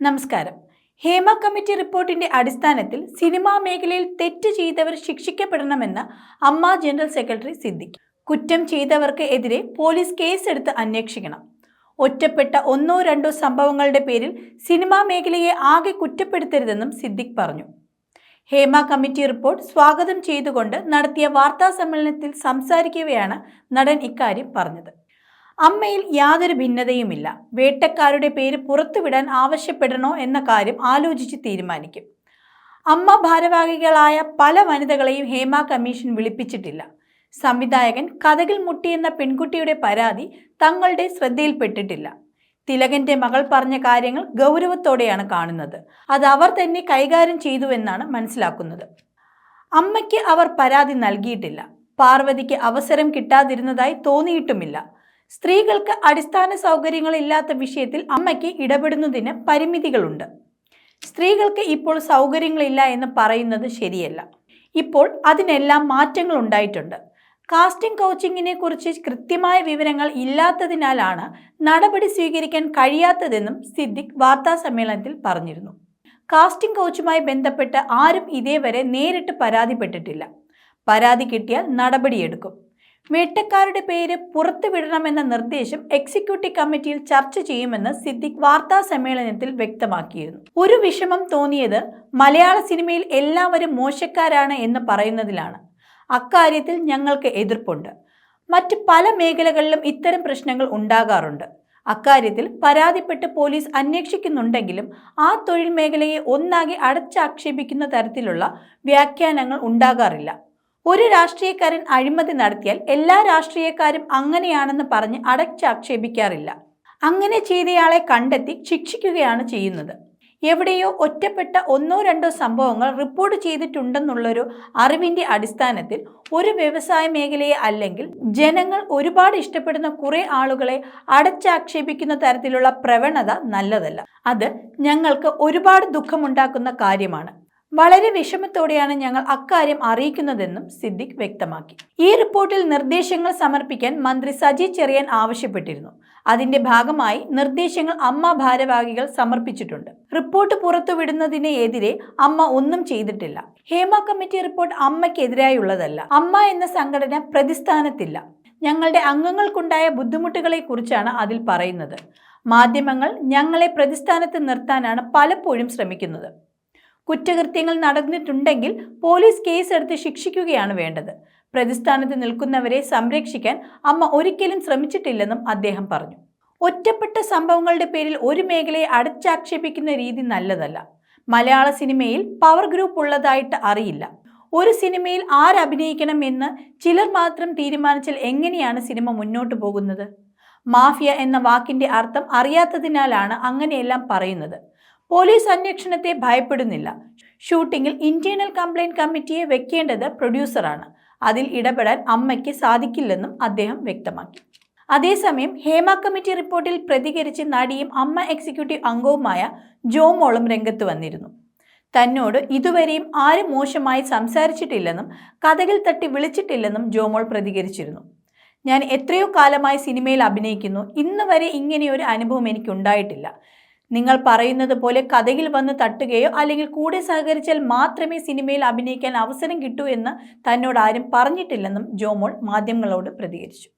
നമസ്കാരം. ഹേമ കമ്മിറ്റി റിപ്പോർട്ടിന്റെ അടിസ്ഥാനത്തിൽ സിനിമാ മേഖലയിൽ തെറ്റ് ചെയ്തവർ ശിക്ഷിക്കപ്പെടണമെന്ന് അമ്മ ജനറൽ സെക്രട്ടറി സിദ്ദിഖ്. കുറ്റം ചെയ്തവർക്ക് എതിരെ പോലീസ് കേസെടുത്ത് അന്വേഷിക്കണം. ഒറ്റപ്പെട്ട ഒന്നോ രണ്ടോ സംഭവങ്ങളുടെ പേരിൽ സിനിമാ മേഖലയെ ആകെ കുറ്റപ്പെടുത്തരുതെന്നും സിദ്ദിഖ് പറഞ്ഞു. ഹേമ കമ്മിറ്റി റിപ്പോർട്ട് സ്വാഗതം ചെയ്തുകൊണ്ട് നടത്തിയ വാർത്താ സമ്മേളനത്തിൽ സംസാരിക്കവെയാണ് നടൻ ഇക്കാര്യം പറഞ്ഞത്. അമ്മയിൽ യാതൊരു ഭിന്നതയുമില്ല. വേട്ടക്കാരുടെ പേര് പുറത്തുവിടാൻ ആവശ്യപ്പെടണോ എന്ന കാര്യം ആലോചിച്ച് തീരുമാനിക്കും. അമ്മ ഭാരവാഹികളായ പല വനിതകളെയും ഹേമ കമ്മീഷൻ വിളിപ്പിച്ചിട്ടില്ല. സംവിധായകൻ കഥകിൽ മുട്ടിയെന്ന പെൺകുട്ടിയുടെ പരാതി തങ്ങളുടെ ശ്രദ്ധയിൽപ്പെട്ടിട്ടില്ല. തിലകന്റെ മകൾ പറഞ്ഞ കാര്യങ്ങൾ ഗൗരവത്തോടെയാണ് കാണുന്നത്. അത് അവർ തന്നെ കൈകാര്യം ചെയ്തുവെന്നാണ് മനസ്സിലാക്കുന്നത്. അമ്മയ്ക്ക് അവർ പരാതി നൽകിയിട്ടില്ല. പാർവതിക്ക് അവസരം കിട്ടാതിരുന്നതായി തോന്നിയിട്ടുമില്ല. സ്ത്രീകൾക്ക് അടിസ്ഥാന സൗകര്യങ്ങളില്ലാത്ത വിഷയത്തിൽ അമ്മയ്ക്ക് ഇടപെടുന്നതിന് പരിമിതികളുണ്ട്. സ്ത്രീകൾക്ക് ഇപ്പോൾ സൗകര്യങ്ങളില്ല എന്ന് പറയുന്നത് ശരിയല്ല. ഇപ്പോൾ അതിനെല്ലാം മാറ്റങ്ങൾ ഉണ്ടായിട്ടുണ്ട്. കാസ്റ്റിംഗ് കോച്ചിങ്ങിനെ കുറിച്ച് കൃത്യമായ വിവരങ്ങൾ ഇല്ലാത്തതിനാലാണ് നടപടി സ്വീകരിക്കാൻ കഴിയാത്തതെന്നും സിദ്ദിഖ് വാർത്താ സമ്മേളനത്തിൽ പറഞ്ഞിരുന്നു. കാസ്റ്റിംഗ് കോച്ചുമായി ബന്ധപ്പെട്ട് ആരും ഇതേവരെ നേരിട്ട് പരാതിപ്പെട്ടിട്ടില്ല. പരാതി കിട്ടിയാൽ നടപടിയെടുക്കും. വേട്ടക്കാരുടെ പേര് പുറത്തുവിടണമെന്ന നിർദ്ദേശം എക്സിക്യൂട്ടീവ് കമ്മിറ്റിയിൽ ചർച്ച ചെയ്യുമെന്ന് സിദ്ദിഖ് വാർത്താ സമ്മേളനത്തിൽ വ്യക്തമാക്കിയിരുന്നു. ഒരു വിഷമം തോന്നിയത് മലയാള സിനിമയിൽ എല്ലാവരും മോശക്കാരാണ് എന്ന് പറയുന്നതിലാണ്. അക്കാര്യത്തിൽ ഞങ്ങൾക്ക് എതിർപ്പുണ്ട്. മറ്റ് പല മേഖലകളിലും ഇത്തരം പ്രശ്നങ്ങൾ ഉണ്ടാകാറുണ്ട്. അക്കാര്യത്തിൽ പരാതിപ്പെട്ട് പോലീസ് അന്വേഷിക്കുന്നുണ്ടെങ്കിലും ആ തൊഴിൽ മേഖലയെ ഒന്നാകെ അടച്ചാക്ഷേപിക്കുന്ന തരത്തിലുള്ള വ്യാഖ്യാനങ്ങൾ ഉണ്ടാകാറില്ല. ഒരു രാഷ്ട്രീയക്കാരൻ അഴിമതി നടത്തിയാൽ എല്ലാ രാഷ്ട്രീയക്കാരും അങ്ങനെയാണെന്ന് പറഞ്ഞ് അടച്ചാക്ഷേപിക്കാറില്ല. അങ്ങനെ ചെയ്തയാളെ കണ്ടെത്തി ശിക്ഷിക്കുകയാണ് ചെയ്യുന്നത്. എവിടെയോ ഒറ്റപ്പെട്ട ഒന്നോ രണ്ടോ സംഭവങ്ങൾ റിപ്പോർട്ട് ചെയ്തിട്ടുണ്ടെന്നുള്ളൊരു അറിവിന്റെ അടിസ്ഥാനത്തിൽ ഒരു വ്യവസായ മേഖലയെ അല്ലെങ്കിൽ ജനങ്ങൾ ഒരുപാട് ഇഷ്ടപ്പെടുന്ന കുറേ ആളുകളെ അടച്ചാക്ഷേപിക്കുന്ന തരത്തിലുള്ള പ്രവണത നല്ലതല്ല. അത് ഞങ്ങൾക്ക് ഒരുപാട് ദുഃഖമുണ്ടാക്കുന്ന കാര്യമാണ്. വളരെ വിഷമത്തോടെയാണ് ഞങ്ങൾ അക്കാര്യം അറിയിക്കുന്നതെന്നും സിദ്ദിഖ് വ്യക്തമാക്കി. ഈ റിപ്പോർട്ടിൽ നിർദ്ദേശങ്ങൾ സമർപ്പിക്കാൻ മന്ത്രി സജി ചെറിയാൻ ആവശ്യപ്പെട്ടിരുന്നു. അതിന്റെ ഭാഗമായി നിർദ്ദേശങ്ങൾ അമ്മ ഭാരവാഹികൾ സമർപ്പിച്ചിട്ടുണ്ട്. റിപ്പോർട്ട് പുറത്തുവിടുന്നതിന് എതിരെ അമ്മ ഒന്നും ചെയ്തിട്ടില്ല. ഹേമ കമ്മിറ്റി റിപ്പോർട്ട് അമ്മയ്ക്കെതിരായുള്ളതല്ല. അമ്മ എന്ന സംഘടന പ്രതിസ്ഥാനത്തില്ല. ഞങ്ങളുടെ അംഗങ്ങൾക്കുണ്ടായ ബുദ്ധിമുട്ടുകളെ കുറിച്ചാണ് അതിൽ പറയുന്നത്. മാധ്യമങ്ങൾ ഞങ്ങളെ പ്രതിസ്ഥാനത്ത് നിർത്താനാണ് പലപ്പോഴും ശ്രമിക്കുന്നത്. കുറ്റകൃത്യങ്ങൾ നടന്നിട്ടുണ്ടെങ്കിൽ പോലീസ് കേസെടുത്ത് ശിക്ഷിക്കുകയാണ് വേണ്ടത്. പ്രതിസ്ഥാനത്ത് നിൽക്കുന്നവരെ സംരക്ഷിക്കാൻ അമ്മ ഒരിക്കലും ശ്രമിച്ചിട്ടില്ലെന്നും അദ്ദേഹം പറഞ്ഞു. ഒറ്റപ്പെട്ട സംഭവങ്ങളുടെ പേരിൽ ഒരു മേഖലയെ അടച്ചാക്ഷേപിക്കുന്ന രീതി നല്ലതല്ല. മലയാള സിനിമയിൽ പവർ ഗ്രൂപ്പ് ഉള്ളതായിട്ട് അറിയില്ല. ഒരു സിനിമയിൽ ആരഭിനയിക്കണം എന്ന് ചിലർ മാത്രം തീരുമാനിച്ചാൽ എങ്ങനെയാണ് സിനിമ മുന്നോട്ട് പോകുന്നത്? മാഫിയ എന്ന വാക്കിന്റെ അർത്ഥം അറിയാത്തതിനാലാണ് അങ്ങനെയെല്ലാം പറയുന്നത്. പോലീസ് അന്വേഷണത്തെ ഭയപ്പെടുന്നില്ല. ഷൂട്ടിങ്ങിൽ ഇന്റേണൽ കംപ്ലൈന്റ് കമ്മിറ്റിയെ വെക്കേണ്ടത് പ്രൊഡ്യൂസറാണ്. അതിൽ ഇടപെടാൻ അമ്മയ്ക്ക് സാധിക്കില്ലെന്നും അദ്ദേഹം വ്യക്തമാക്കി. അതേസമയം ഹേമ കമ്മിറ്റി റിപ്പോർട്ടിൽ പ്രതികരിച്ച് നടിയും അമ്മ എക്സിക്യൂട്ടീവ് അംഗവുമായ ജോമോളും രംഗത്ത് വന്നിരുന്നു. തന്നോട് ഇതുവരെയും ആരും മോശമായി സംസാരിച്ചിട്ടില്ലെന്നും കഥകിൽ തട്ടി വിളിച്ചിട്ടില്ലെന്നും ജോമോൾ പ്രതികരിച്ചിരുന്നു. ഞാൻ എത്രയോ കാലമായി സിനിമയിൽ അഭിനയിക്കുന്നു. ഇന്ന് വരെ ഇങ്ങനെയൊരു അനുഭവം എനിക്കുണ്ടായിട്ടില്ല. നിങ്ങൾ പറയുന്നത് പോലെ കഥയിൽ വന്ന് തട്ടുകയോ അല്ലെങ്കിൽ കൂടെ സഹകരിച്ചാൽ മാത്രമേ സിനിമയിൽ അഭിനയിക്കാൻ അവസരം കിട്ടൂ എന്ന് തന്നോട് ആരും പറഞ്ഞിട്ടില്ലെന്നും ജോമോൾ മാധ്യമങ്ങളോട് പ്രതികരിച്ചു.